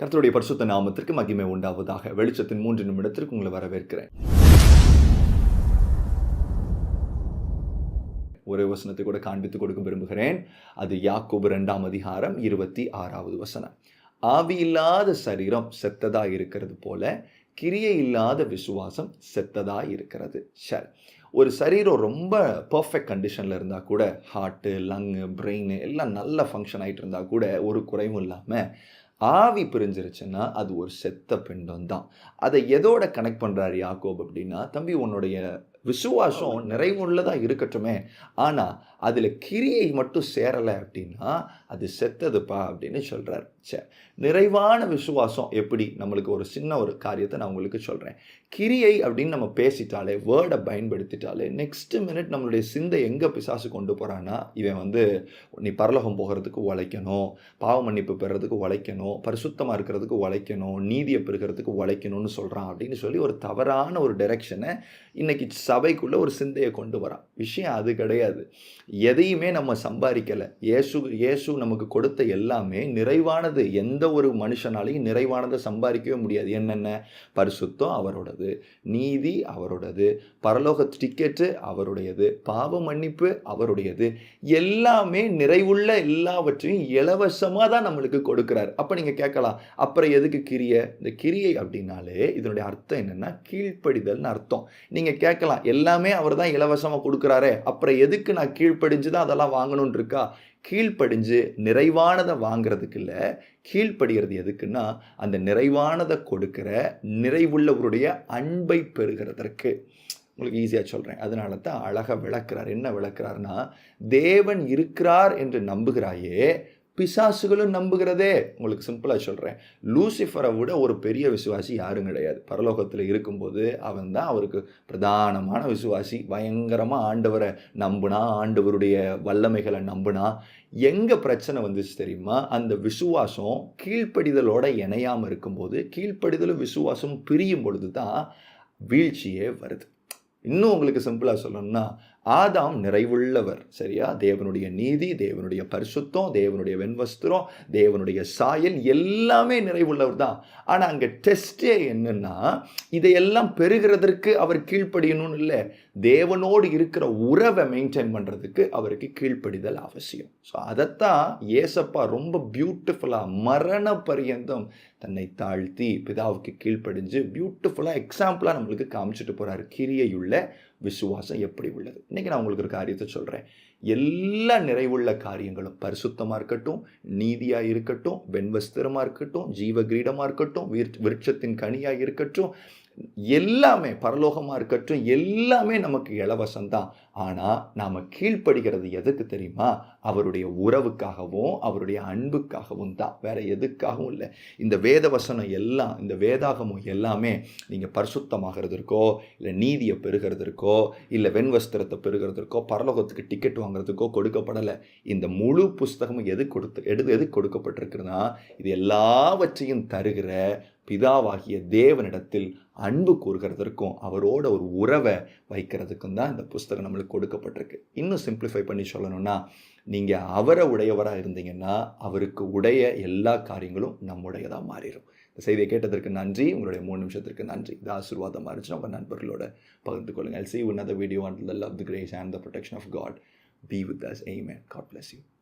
கர்த்தருடைய பரிசுத்த நாமத்திற்கு மகிமை உண்டாவதாக. வெளிச்சத்தின் மூன்று நிமிடத்திற்கு உங்களை வரவேற்கிறேன். ஒரே வசனத்தை கூட காண்பித்து கொடுக்க விரும்புகிறேன். அது யாக்கோபு ரெண்டாம் அதிகாரம் இருபத்தி ஆறாவது வசனம். ஆவி இல்லாத சரீரம் செத்ததா இருக்கிறது போல கிரியை இல்லாத விசுவாசம் செத்ததா இருக்கிறது. சரி. ஒரு சரீரம் ரொம்ப பர்ஃபெக்ட் கண்டிஷனில் இருந்தால் கூட ஹார்ட்டு லங்கு பிரெயின் எல்லாம் நல்ல ஃபங்க்ஷன் ஆகிட்டு இருந்தால் கூட ஒரு குறைவும் இல்லாமல் ஆவி பிரிஞ்சிருச்சுன்னா அது ஒரு செத்த பிண்டம் தான். அதை எதோட கனெக்ட் பண்ணுறாரு யாக்கோப் அப்படின்னா தம்பி உன்னுடைய விசுவாசம் நிறைவுள்ளதாக இருக்கட்டுமே. ஆனால் அதில் கிரியை மட்டும் சேரலை அப்படின்னா அது செத்ததுப்பா அப்படின்னு சொல்கிறார் சரி நிறைவான விசுவாசம் எப்படி? நம்மளுக்கு ஒரு சின்ன ஒரு காரியத்தை நான் உங்களுக்கு சொல்கிறேன் கிரியை அப்படின்னு நம்ம பேசிட்டாலே வேர்டை பயன்படுத்திட்டாலே நெக்ஸ்ட் மினிட் நம்மளுடைய சிந்தை எங்கே பிசாசு கொண்டு போகிறான்னா இவன் வந்து நீ பரலோகம் போகிறதுக்கு உழைக்கணும் பாவ மன்னிப்பு பெறதுக்கு உழைக்கணும் பரிசுத்தமாக இருக்கிறதுக்கு உழைக்கணும் நீதியை பெறுகிறதுக்கு உழைக்கணும்னு சொல்கிறான் அப்படின்னு சொல்லி ஒரு தவறான ஒரு டைரெக்ஷனை இன்னைக்கு சபைக்குள்ளே ஒரு சிந்தையை கொண்டு வரான். விஷயம் அது கிடையாது. எதையுமே நம்ம சம்பாதிக்கலை. இயேசு இயேசு நமக்கு கொடுத்த எல்லாமே நிறைவானது. எந்த ஒரு மனுஷனாலையும் நிறைவானதை சம்பாதிக்கவே முடியாது. என்னென்ன? பரிசுத்தம் அவரோடது நீதி அவரோடது பரலோக டிக்கெட்டு அவருடையது பாவ மன்னிப்பு அவருடையது. எல்லாமே நிறைவுள்ள எல்லாவற்றையும் இலவசமாக தான் நம்மளுக்கு கொடுக்குறாரு. அப்போ நீங்கள் கேட்கலாம் அப்புறம் எதுக்கு கிரியை? இந்த கிரியை அப்படின்னாலே இதனுடைய அர்த்தம் என்னென்னா கீழ்ப்படிதல்னு அர்த்தம். நீங்கள் கேட்கலாம் எல்லாமே அவர் தான் இலவசமாக கொடுக்குறாரு. அப்புறம் எதுக்கு நான் கீழ்ப்படிஞ்சு தான் அதெல்லாம் வாங்கணும்னு இருக்கா? கீழ்ப்படிஞ்சு நிறைவானதை வாங்குறதுக்கு இல்லை. கீழ்ப்படுகிறது எதுக்குன்னா அந்த நிறைவானதை கொடுக்கிற நிறைவுள்ளவருடைய அன்பை பெறுகிறதற்கு. உங்களுக்கு ஈஸியாக சொல்கிறேன் அதனால தான் அழகாக விளக்குறார். என்ன விளக்குறாருன்னா தேவன் இருக்கிறார் என்று நம்புகிறாயே பிசாசுகளும் நம்புகிறதே. உங்களுக்கு சிம்பிளாக சொல்கிறேன் லூசிஃபரை விட ஒரு பெரிய விசுவாசி யாரும் கிடையாது. பரலோகத்தில் இருக்கும்போது அவன் தான் அவருக்கு பிரதானமான விசுவாசி. பயங்கரமாக ஆண்டவரை நம்புனா ஆண்டவருடைய வல்லமைகளை நம்புனா எங்கே பிரச்சனை வந்துச்சு தெரியுமா? அந்த விசுவாசம் கீழ்ப்படிதலோட இணையாமல் இருக்கும்போது கீழ்ப்படிதலும் விசுவாசம் பிரியும் பொழுது தான் வீழ்ச்சியே வருது. இன்னும் உங்களுக்கு சிம்பிளாக சொல்லணும்னா ஆதாம் நிறைவுள்ளவர். சரியா? தேவனுடைய நீதி தேவனுடைய பரிசுத்தம் தேவனுடைய வெண்வஸ்திரம் தேவனுடைய சாயல் எல்லாமே நிறைவுள்ளவர் தான் ஆனால் அங்கே டெஸ்டே என்னன்னா இதையெல்லாம் பெறுகிறதற்கு அவர் கீழ்ப்படியணும்னு இல்லை. தேவனோடு இருக்கிற உறவை மெயின்டைன் பண்ணுறதுக்கு அவருக்கு கீழ்ப்படிதல் அவசியம். ஸோ அதைத்தான் ஏசப்பா ரொம்ப பியூட்டிஃபுல்லாக மரண பரியந்தம் தன்னை தாழ்த்தி பிதாவுக்கு கீழ்ப்படிஞ்சு பியூட்டிஃபுல்லாக எக்ஸாம்பிளாக நம்மளுக்கு காமிச்சிட்டு போகிறார் கிரியையுள்ள விசுவாசம் எப்படி உள்ளது? இன்றைக்கி நான் உங்களுக்கு ஒரு காரியத்தை சொல்கிறேன் எல்லா நிறைவுள்ள காரியங்களும் பரிசுத்தமாக இருக்கட்டும் நீதியாக இருக்கட்டும் வெண்வஸ்திரமாக இருக்கட்டும் ஜீவ கிரீடமாக இருக்கட்டும் விருட்சத்தின் கனியாக இருக்கட்டும் எல்லாமே பரலோகமாக இருக்கட்டும் எல்லாமே நமக்கு இலவசம் தான் ஆனால் நாம் கீழ்ப்படுகிறது எதுக்கு தெரியுமா? அவருடைய உறவுக்காகவும் அவருடைய அன்புக்காகவும் தான். வேற எதுக்காகவும் இல்லை. இந்த வேத வசனம் எல்லாம் இந்த வேதாகமும் எல்லாமே நீங்கள் பரிசுத்தமாகிறதுக்கோ இல்லை நீதியை பெறுகிறதுக்கோ இல்லை வெண்வஸ்திரத்தை பெறுகிறதுக்கோ பரலோகத்துக்கு டிக்கெட் வாங்குறதுக்கோ கொடுக்கப்படலை. இந்த முழு புஸ்தகமும் எது கொடுத்து எது எது கொடுக்கப்பட்டிருக்குன்னா இது எல்லாவற்றையும் தருகிற பிதாவாகிய தேவனிடத்தில் அன்பு கூறுகிறதற்கும் அவரோட ஒரு உறவை வைக்கிறதுக்கும் தான் இந்த புஸ்தகம் நம்மளுக்கு கொடுக்கப்பட்டிருக்கு. இன்னும் சிம்பிளிஃபை பண்ணி சொல்லணும்னா நீங்கள் அவரை உடையவராக இருந்தீங்கன்னா அவருக்கு உடைய எல்லா காரியங்களும் நம்முடையதாக மாறிடும் இந்த செய்தியை கேட்டதற்கு நன்றி. உங்களுடைய மூணு நிமிஷத்திற்கு நன்றி. இது ஆசீர்வாதமாக இருந்துச்சு. நம்ம நண்பர்களோட பகிர்ந்து கொள்ளுங்கள். சி உன்னத video and the love the grace and the protection of God be with us amen God bless you